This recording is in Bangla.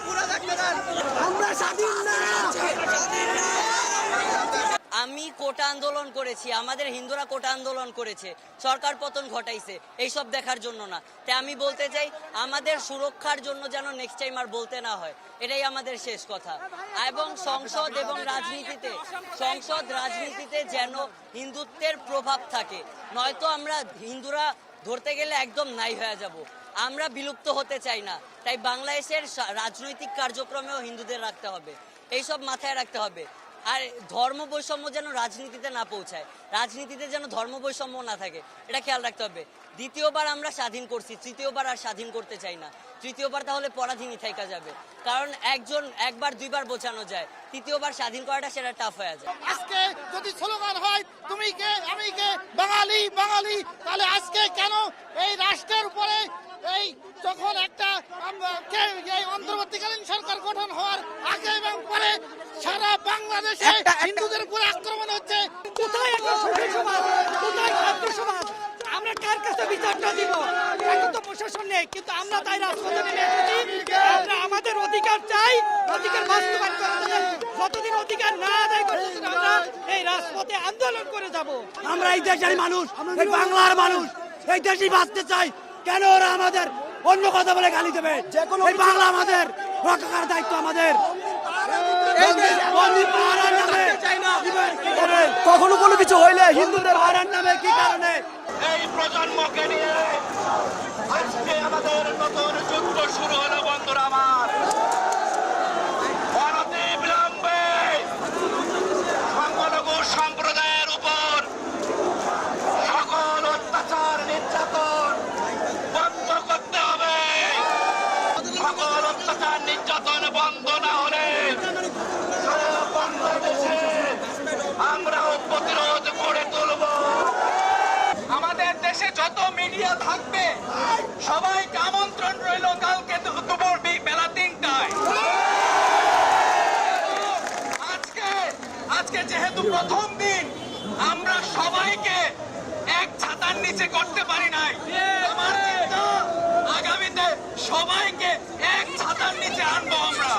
পুরা দেখতে দেখেছি আমাদের হিন্দুরা কোটা আন্দোলন করেছে সরকার পতন ঘটাইছে এইসব দেখার জন্য না। তাই আমি বলতে চাই আমাদের সুরক্ষার জন্য যেন নেক্সট টাইম আর বলতে না হয় এটাই আমাদের শেষ কথা। এবং সংসদ এবং রাজনীতিতে সংসদ রাজনীতিতে যেন হিন্দুত্বের প্রভাব থাকে নয়তো আমরা হিন্দুরা ধরতে গেলে একদম নাই হয়ে যাব। আমরা বিলুপ্ত হতে চাই না তাই বাংলাদেশের রাজনৈতিক কার্যক্রমেও হিন্দুদের রাখতে হবে এইসব মাথায় রাখতে হবে। আর, ধর্ম বৈষম্য যেন রাজনীতিতে না পৌঁছায়, রাজনীতিতে যেন ধর্ম বৈষম্য না থাকে, এটা খেয়াল রাখতে হবে। দ্বিতীয়বার আমরা স্বাধীন করছি, তৃতীয়বার আর স্বাধীন করতে চাই না। তৃতীয়বার তাহলে পরাধীনই থাকা যাবে। কারণ একজন, একবার, দুইবার বোঝানো যায়, তৃতীয়বার স্বাধীন করাটা সেটা টাফ হয়ে যায়। আজকে যদি স্লোগান হয়, তুমি কে, আমি কে, বাঙালি বাঙালি, তাহলে আজকে কেন এই রাষ্ট্রের উপরে এই যখন একটা আম- কে- এই অন্তর্বর্তীকালীন সরকার গঠন হওয়ার আগে এবং পরে সারা বাংলাদেশে হিন্দুদের উপরে আক্রমণ হচ্ছে। কোথায় একটা সুখী সমাজ? কোথায় খাদ্য সমাজ? আমরা কার কাছে বিচারটা দিব? এখন তো প্রশাসন নেই কিন্তু আমরা তাই রাজপথে নেমে এসেছি। আমরা আমাদের অধিকার চাই অধিকার বাস্তবায়ন করতে চাই। যতদিন অধিকার না আদায় করতে আমরা এই রাজপথে আন্দোলন করে যাব। আমরা এই দেশের মানুষ এই বাংলার মানুষ এই দেশেই বাঁচতে চাই। কেন ওরা আমাদের? অন্য কথা বলে গালি দেবে। এই বাংলা আমাদের রক্ষা করার দায়িত্ব আমাদের? কখনো কোনো কিছু হইলে হিন্দুদের হারার নামে কি কারণে? এই প্রজন্মকে নিয়ে আজকে আমাদের নতুন থাকবে। সবাইকে আমন্ত্রণ রইল কালকে দুপুর বেলা তিনটায়। আজকে আজকে যেহেতু প্রথম দিন, আমরা সবাইকে এক ছাতার নিচে করতে পারি নাই। আগামীতে সবাইকে এক ছাতার নিচে আনব আমরা।